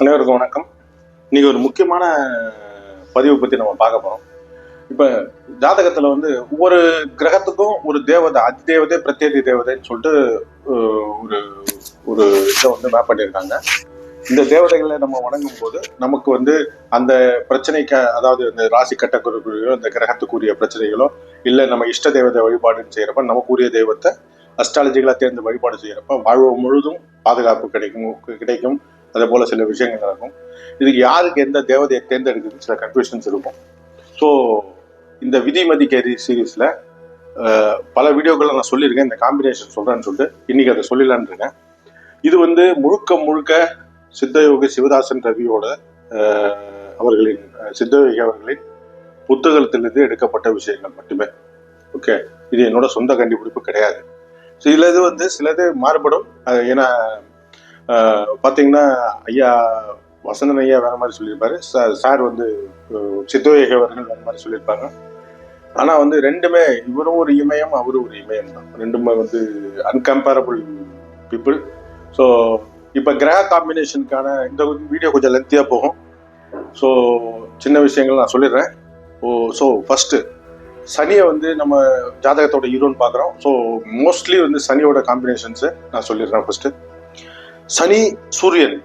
அனைவருக்கும் வணக்கம். இன்னைக்கு ஒரு முக்கியமான பதிவு பத்தி நம்ம பார்க்க போறோம். இப்ப ஜாதகத்துல வந்து ஒவ்வொரு கிரகத்துக்கும் ஒரு தேவதை அதி தேவதை பிரத்யேதி தேவதைன்னு சொல்லிட்டு ஒரு ஒரு இதை வந்து மேப் பண்ணியிருக்காங்க. இந்த தேவதைகளை நம்ம வணங்கும் போது நமக்கு வந்து அந்த பிரச்சனைக்கு அதாவது இந்த ராசி கட்டக்குறியோ இந்த கிரகத்துக்குரிய பிரச்சனைகளோ இல்லை நம்ம இஷ்ட தேவதை வழிபாடுன்னு செய்யறப்ப நமக்குரிய தெய்வத்தை அஸ்ட்ராலஜிகளாக தேர்ந்து வழிபாடு செய்யறப்ப வாழ்வு முழுதும் பாதுகாப்பு கிடைக்கும் கிடைக்கும். அதே போல் சில விஷயங்கள் நடக்கும். இதுக்கு யாருக்கு எந்த தேவதையை தேர்ந்தெடுக்குது சில கன்ஃபியூஷன்ஸ் இருக்கும். ஸோ இந்த விதிமதி கேரி சீரீஸில் பல வீடியோக்களை நான் சொல்லியிருக்கேன். இந்த காம்பினேஷன் சொல்கிறேன்னு சொல்லிட்டு இன்றைக்கி அதை சொல்லிடலான்னு இருக்கேன். இது வந்து முழுக்க முழுக்க சித்தயோகி சிவதாசன் ரவியோட அவர்களின் சித்தயோகி அவர்களின் புத்தகத்திலிருந்து எடுக்கப்பட்ட விஷயங்கள் மட்டுமே. ஓகே இது என்னோட சொந்த கண்டுபிடிப்பு கிடையாது. சிலது வந்து சிலது மாறுபடும். ஏன்னா பார்த்தீங்கன்னா ஐயா வசந்தன் ஐயா வேற மாதிரி சொல்லியிருப்பாரு. சார் சார் வந்து அஹ், அவர்கள் வேற மாதிரி சொல்லியிருப்பாங்க. ஆனால் வந்து ரெண்டுமே இவரும் ஒரு இமயம் அவரும் ஒரு இமயம் தான். ரெண்டுமே வந்து அன்கம்பேரபிள் பீப்புள் ஸோ இப்போ கிரக காம்பினேஷனுக்கான இந்த வீடியோ கொஞ்சம் லென்த்தியாக போகும். ஸோ சின்ன விஷயங்கள் நான் சொல்லிடுறேன். ஓ ஸோ ஃபஸ்ட்டு சனியை வந்து நம்ம ஜாதகத்தோட ஹீரோன்னு பார்க்குறோம் ஸோ மோஸ்ட்லி வந்து சனியோட காம்பினேஷன்ஸை நான் சொல்லிடுறேன் ஃபஸ்ட்டு சனி சூரியன்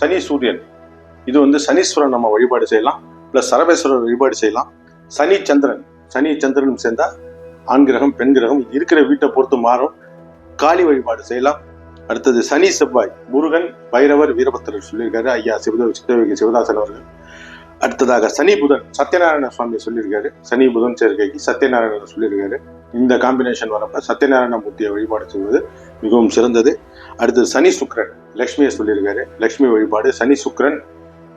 சனி சூரியன். இது வந்து சனீஸ்வரன் நம்ம வழிபாடு செய்யலாம். ப்ளஸ் சரபேஸ்வரர் வழிபாடு செய்யலாம். சனி சந்திரன் சனி சந்திரனும் சேர்ந்தா ஆண் கிரகம் பெண் கிரகம் இது இருக்கிற வீட்டை பொறுத்து மாறும். காளி வழிபாடு செய்யலாம். அடுத்தது சனி செவ்வாய் முருகன் பைரவர் வீரபத்திரர் சொல்லியிருக்காரு. ஐயா சிவத சித்தவிக்கு சிவதாசன் அவர்கள். அடுத்ததாக சனி புதன் சத்யநாராயண சுவாமி சொல்லியிருக்காரு. சனி புதன் சேர்க்கைக்கு சத்யநாராயணர் சொல்லியிருக்காரு. இந்த காம்பினேஷன் வரப்ப சத்யநாராயண மூர்த்தியை வழிபாடு செய்வது மிகவும் சிறந்தது. அடுத்தது சனி சுக்கரன். லக்ஷ்மியை சொல்லியிருக்காரு. லக்ஷ்மி வழிபாடு. சனி சுக்கிரன்.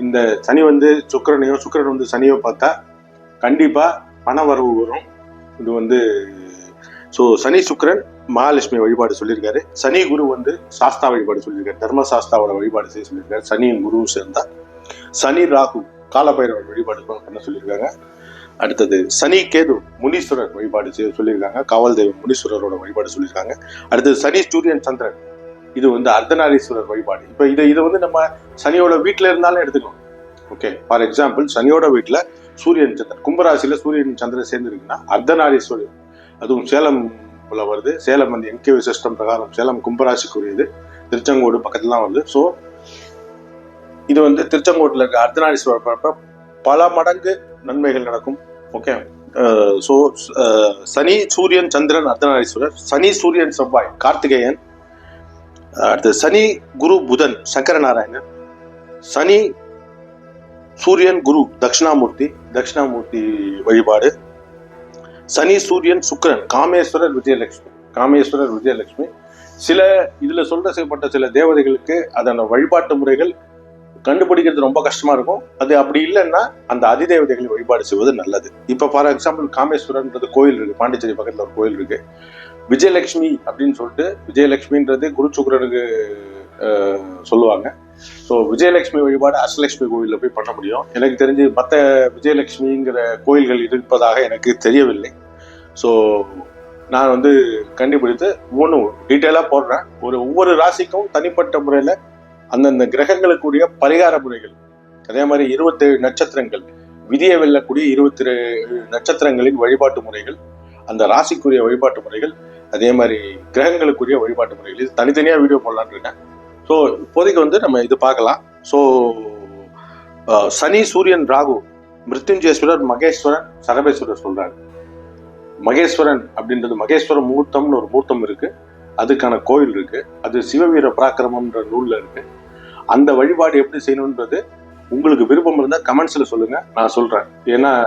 இந்த சனி வந்து சுக்கிரனையோ சுக்கிரன் வந்து சனியோ பார்த்தா கண்டிப்பாக பண வரவு வரும். இது வந்து ஸோ சனி சுக்கரன் மகாலட்சுமி வழிபாடு சொல்லியிருக்காரு. சனி குரு வந்து சாஸ்தா வழிபாடு சொல்லியிருக்காரு. தர்ம சாஸ்தாவோட வழிபாடு செய்ய சொல்லியிருக்காரு. சனியும் குருவும் சேர்ந்தா. சனி ராகு காலபைரவர் வழிபாடு பண்ண சொல்லியிருக்காங்க. அடுத்தது சனி கேது முனீஸ்வரர் வழிபாடு செய்ய சொல்லியிருக்காங்க. காவல் தெய்வம் முனீஸ்வரரோட வழிபாடு சொல்லியிருக்காங்க. அடுத்தது சனி சூரியன் சந்திரன். இது வந்து அர்த்தநாரீஸ்வரர் வழிபாடு. இப்போ இதை இதை வந்து நம்ம சனியோட வீட்டில் இருந்தாலும் எடுத்துக்கலாம். ஓகே ஃபார் எக்ஸாம்பிள் சனியோட வீட்டில் சூரியன் சந்திரன் கும்பராசியில் சூரியன் சந்திரன் சேர்ந்துருக்குன்னா அர்த்தநாரீஸ்வரர். அதுவும் சேலம் போல வருது. சேலம் வந்து என்கேவி சிஸ்டம் பிரகாரம் சேலம் கும்பராசிக்குரியது. திருச்செங்கோடு பக்கத்துலாம் வருது. ஸோ இது வந்து திருச்செங்கோட்டில் இருக்க அர்த்தநாரீஸ்வரர் பார்ப்ப பல மடங்கு நன்மைகள் நடக்கும். Okay so uh, uh, Sani Suriyan Chandran Ardhanareeswarar. சனி சூரியன் செவ்வாய் கார்த்திகேயன் அடுத்து சனி குரு புதன் சங்கரநாராயணன் சனி சூரியன் குரு தட்சிணாமூர்த்தி தட்சிணாமூர்த்தி வழிபாடு. சனி சூரியன் சுக்கிரன் காமேஸ்வரர் விஜயலட்சுமி காமேஸ்வரர் விஜயலட்சுமி. சில இதில் சொல்ல செய்யப்பட்ட சில தேவதைகளுக்கு அதன வழிபாட்டு முறைகள் கண்டுபிடிக்கிறது ரொம்ப கஷ்டமா இருக்கும். அது அப்படி இல்லைன்னா அந்த அதிதேவதைகளை வழிபாடு செய்வது நல்லது. இப்ப ஃபார் எக்ஸாம்பிள் காமேஸ்வரன்றது கோயில் இருக்கு. பாண்டிச்சேரி பக்கத்துல ஒரு கோயில் இருக்கு. விஜயலட்சுமி அப்படின்னு சொல்லிட்டு விஜயலட்சுமின்றது குரு சுக்கரனுக்கு சொல்லுவாங்க. ஸோ விஜயலட்சுமி வழிபாடு அஷ்டலட்சுமி கோயிலில் போய் பண்ண முடியும். எனக்கு தெரிஞ்சு மற்ற விஜயலட்சுமிங்கிற கோயில்கள் இருப்பதாக எனக்கு தெரியவில்லை. ஸோ நான் வந்து கண்டுபிடித்து ஒவ்வொன்றும் டீட்டெயிலாக போடுறேன். ஒரு ஒவ்வொரு ராசிக்கும் தனிப்பட்ட முறையில் அந்தந்த கிரகங்களுக்குரிய பரிகார முறைகள். அதே மாதிரி இருபத்தேழு நட்சத்திரங்கள் விதியை வெல்லக்கூடிய இருபத்தி நட்சத்திரங்களின் வழிபாட்டு முறைகள் அந்த ராசிக்குரிய வழிபாட்டு முறைகள் அதே மாதிரி கிரகங்களுக்குரிய வழிபாட்டு முறைகள். இது தனித்தனியாக வீடியோ போடலான்னு இருக்கேன். ஸோ இப்போதைக்கு வந்து நம்ம இது பார்க்கலாம். ஸோ சனி சூரியன் ராகு மிருத்யுஞ்சேஸ்வரர் மகேஸ்வரன் சரபேஸ்வரர் சொல்றாங்க மகேஸ்வரன் அப்படின்றது மகேஸ்வர மூர்த்தம்னு ஒரு மூர்த்தம் இருக்கு. அதுக்கான கோயில் இருக்கு. அது சிவவீர பராக்கிரமம்ன்ற நூலில் இருக்கு. அந்த வழிபாடு எப்படி செய்யணுன்றது உங்களுக்கு விருப்பம் இருந்தால் கமெண்ட்ஸில் சொல்லுங்க. நான் சொல்றேன். ஏன்னா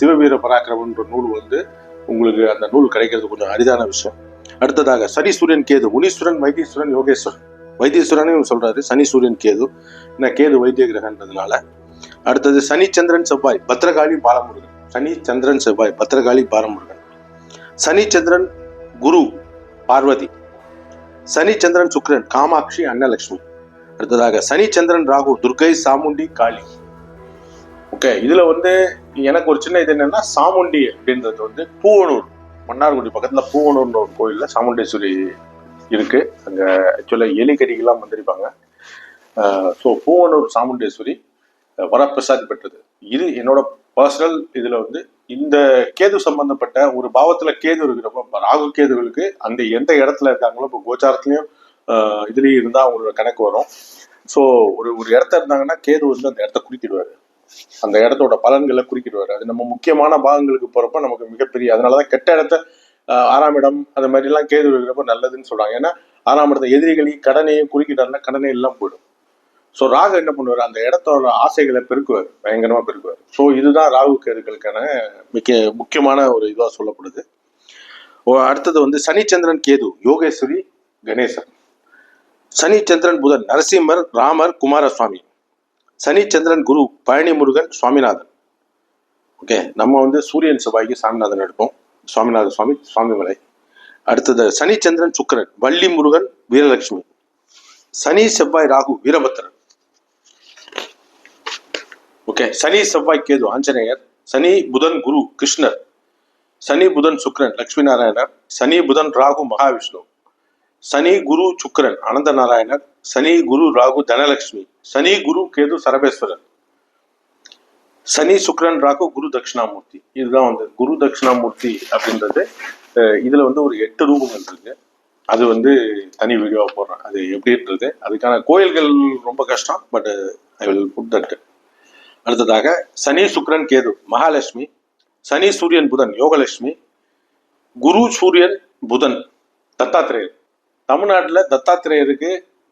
சிவவீர பராக்கிரமன்ற நூல் வந்து உங்களுக்கு அந்த நூல் கிடைக்கிறது கொஞ்சம் அரிதான விஷயம். அடுத்ததாக சனி சூரியன் கேது. முனீஸ்வரன் வைத்தீஸ்வரன் யோகேஸ்வரன். வைத்தீஸ்வரனையும் சொல்றாரு சனி சூரியன் கேது. ஏன்னா கேது வைத்திய கிரகன்றதுனால. அடுத்தது சனி சந்திரன் செவ்வாய். பத்ரகாளி பாலமுருகன். சனி சந்திரன் செவ்வாய் பத்ரகாளி பாலமுருகன். சனி சந்திரன் குரு பார்வதி. சனி சந்திரன் சுக்ரன் காமாட்சி அன்னலட்சுமி அடுத்ததாக சனி சந்திரன் ராகு துர்கை சாமுண்டி காளி. ஓகே இதுல வந்து எனக்கு ஒரு சின்ன இது என்னன்னா சாமுண்டி அப்படின்றது வந்து பூவனூர். மன்னார்குடி பக்கத்துல பூவனூர்னு ஒரு கோயில்ல சாமுண்டேஸ்வரி இருக்கு. அங்க ஆக்சுவலா எலிக்கடிகள்லாம் வந்திருப்பாங்க. ஸோ பூவனூர் சாமுண்டேஸ்வரி வரப்பிரசாதி பெற்றது. இது என்னோட பர்சனல் இதுல வந்து இந்த கேது சம்பந்தப்பட்ட ஒரு பாவத்துல கேது இருக்கிறப்ப ராகு கேதுகளுக்கு அந்த எந்த இடத்துல இருக்காங்களோ இப்போ கோச்சாரத்துலயும் இதுலயும் இருந்தா அவங்களோட கணக்கு வரும். ஸோ ஒரு ஒரு இடத்த இருந்தாங்கன்னா கேது வந்து அந்த இடத்த குறிக்கிடுவாரு அந்த இடத்தோட பலன்களை குறிக்கிடுவாரு அது நம்ம முக்கியமான பாகங்களுக்கு போறப்ப நமக்கு மிகப்பெரிய அதனாலதான் கெட்ட இடத்த ஆறாம் இடம் அந்த மாதிரி எல்லாம் கேது இருக்கிறப்ப நல்லதுன்னு சொல்றாங்க. ஏன்னா ஆறாம் இடத்த எதிரிகளையும் கடனையும் குறுக்கிட்டாருன்னா கடனே எல்லாம் போயிடும். ஸோ ராகு என்ன பண்ணுவார்? அந்த இடத்தோட ஆசைகளை பெருக்குவார். பயங்கரமா பெருக்குவார். ஸோ இதுதான் ராகு கேதுகளுக்கான மிக முக்கியமான ஒரு இதுவாக சொல்லப்படுது. ஓ, அடுத்தது வந்து சனிச்சந்திரன் கேது யோகேஸ்வரி கணேசன். சனிச்சந்திரன் புதன் நரசிம்மர் ராமர் குமாரசுவாமி. சனிச்சந்திரன் குரு பழனி முருகன் சுவாமிநாதன். ஓகே நம்ம வந்து சூரியன் செவ்வாய்க்கு சாமிநாதன் எடுப்போம். சுவாமிநாதன் சுவாமி சுவாமிமலை அடுத்தது சனிச்சந்திரன் சுக்கரன் சுக்கிரன் வள்ளி முருகன் வீரலட்சுமி. சனி செவ்வாய் ராகு வீரபத்திரன் ஓகே சனி செவ்வாய் கேது ஆஞ்சநேயர். சனி புதன் குரு கிருஷ்ணர். சனி புதன் சுக்ரன் லட்சுமி நாராயணர் சனி புதன் ராகு மகாவிஷ்ணு. சனி குரு சுக்ரன் அனந்த நாராயணர் சனி குரு ராகு தனலட்சுமி சனி குரு கேது சரபேஸ்வரன் சனி சுக்ரன் ராகு குரு தட்சிணாமூர்த்தி. இதுதான் வந்து குரு தட்சிணாமூர்த்தி அப்படின்றது. இதுல வந்து ஒரு எட்டு ரூபங்கள் இருக்கு. அது வந்து தனி வீடியோவா போடுறேன். அது எப்படின்றது அதுக்கான கோயில்கள் ரொம்ப கஷ்டம் but I will put that. அடுத்ததாக சனி சுக்ரன் கேது மகாலட்சுமி சனி சூரியன் புதன் யோகலட்சுமி குரு சூரியன் புதன் தத்தாத்திரேயர். தமிழ்நாட்டில் தத்தாத்திரேயருக்கு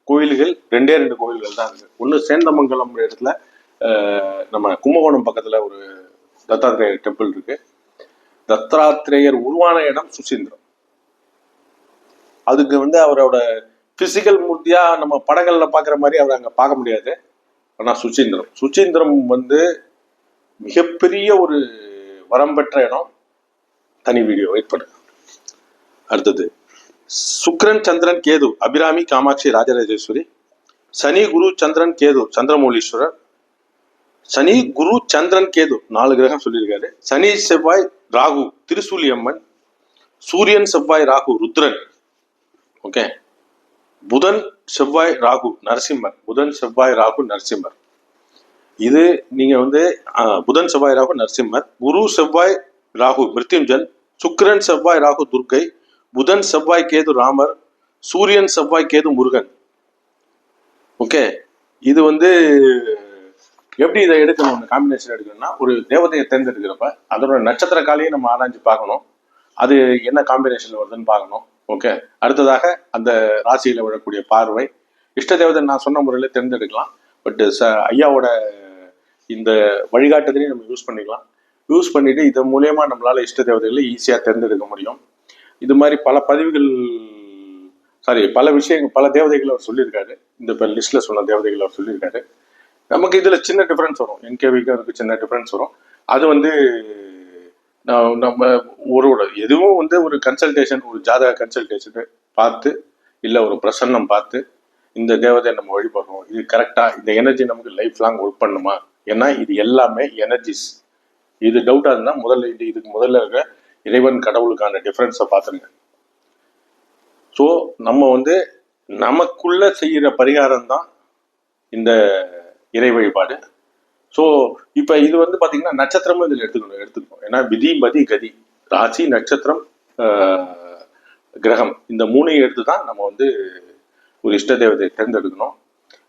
கோயில்கள் ரெண்டே ரெண்டு கோயில்கள் தான் இருக்கு. ஒன்று சேந்தமங்கலம் இடத்துல நம்ம கும்பகோணம் பக்கத்தில் ஒரு தத்தாத்திரேயர் டெம்பிள் இருக்கு. தத்தாத்திரேயர் உருவான இடம் சுசீந்திரம். அதுக்கு வந்து அவரோட பிசிக்கல் மூர்த்தியாக நம்ம படங்களில் பார்க்குற மாதிரி அவரை அங்கே பார்க்க முடியாது. ஆனால் சுச்சீந்திரம் சுச்சீந்திரம் வந்து மிகப்பெரிய ஒரு வரம் பெற்ற இடம் தனி வீடியோ. வெயிட் பண்ணு. அடுத்தது சுக்ரன் சந்திரன் கேது. அபிராமி காமாட்சி ராஜராஜேஸ்வரி. சனி குரு சந்திரன் கேது. சந்திரமௌலீஸ்வரர். சனி குரு சந்திரன் கேது. நாலு கிரகம் சொல்லியிருக்காரு. சனி செவ்வாய் ராகு. திருசூலி அம்மன் சூரியன் செவ்வாய் ராகு ருத்ரன். ஓகே புதன் செவ்வாய் ராகு நரசிம்மர். புதன் செவ்வாய் ராகு நரசிம்மர். இது நீங்க வந்து புதன் செவ்வாய் ராகு நரசிம்மர். குரு செவ்வாய் ராகு மிருத்யுஞ்சன். சுக்கிரன் செவ்வாய் ராகு துர்க்கை. புதன் செவ்வாய் கேது ராமர். சூரியன் செவ்வாய் கேது முருகன். ஓகே? இது வந்து எப்படி இதை எடுக்கணும்? அந்த காம்பினேஷன் எடுக்கணும்னா ஒரு தேவதையை தேர்ந்தெடுக்கிறப்ப அதோட நட்சத்திர காலையும் நம்ம ஆராய்ஞ்சு பார்க்கணும். அது என்ன காம்பினேஷன்ல வருதுன்னு பார்க்கணும். ஓகே. அடுத்ததாக அந்த ராசியில் விழக்கூடிய பார்வை. இஷ்ட தேவதை நான் சொன்ன முறையில் தேர்ந்தெடுக்கலாம் பட் ச ஐயாவோட இந்த வழிகாட்டுதலையும் நம்ம யூஸ் பண்ணிக்கலாம். யூஸ் பண்ணிட்டு இதன் மூலயமா நம்மளால இஷ்ட தேவதைகளை ஈஸியாக தேர்ந்தெடுக்க முடியும். இது மாதிரி பல பதிவுகள் சாரி பல விஷயங்கள் பல தேவதைகள் அவர் சொல்லியிருக்காரு. இந்த இப்போ லிஸ்ட்ல சொன்ன தேவதைகள் அவர் சொல்லியிருக்காரு. நமக்கு இதில் சின்ன டிஃப்ரென்ஸ் வரும். என்கேவிக்கு அதுக்கு சின்ன டிஃப்ரென்ஸ் வரும். அது வந்து நம்ம ஒரு எதுவும் வந்து ஒரு கன்சல்டேஷன் ஒரு ஜாதக கன்சல்டேஷனு பார்த்து இல்லை ஒரு பிரசன்னம் பார்த்து இந்த தேவதை நம்ம வழிபடுறோம். இது கரெக்டாக இந்த எனர்ஜி நமக்கு லைஃப் லாங் ஒர்க் பண்ணுமா? ஏன்னா இது எல்லாமே எனர்ஜிஸ் இது டவுட்டாக இருந்தால் முதல்ல இது இதுக்கு முதல்ல இருக்க இறைவன் கடவுளுக்கான டிஃப்ரென்ஸை பார்த்துருங்க. ஸோ நம்ம வந்து நமக்குள்ள செய்கிற பரிகாரம் தான் இந்த இறை வழிபாடு. ஸோ இப்போ இது வந்து பார்த்தீங்கன்னா நட்சத்திரமும் இதில் எடுத்துக்கணும் எடுத்துக்கணும். ஏன்னா விதி மதி கதி. ராசி நட்சத்திரம் கிரகம். இந்த மூணையும் எடுத்து தான் நம்ம வந்து ஒரு இஷ்ட தேவதையை தேர்ந்தெடுக்கணும்.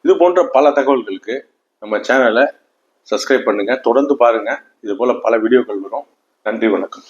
இது போன்ற பல தகவல்களுக்கு நம்ம சேனலை சப்ஸ்கிரைப் பண்ணுங்கள் தொடர்ந்து பாருங்கள் இது போல் பல வீடியோக்கள் வரும். நன்றி வணக்கம்.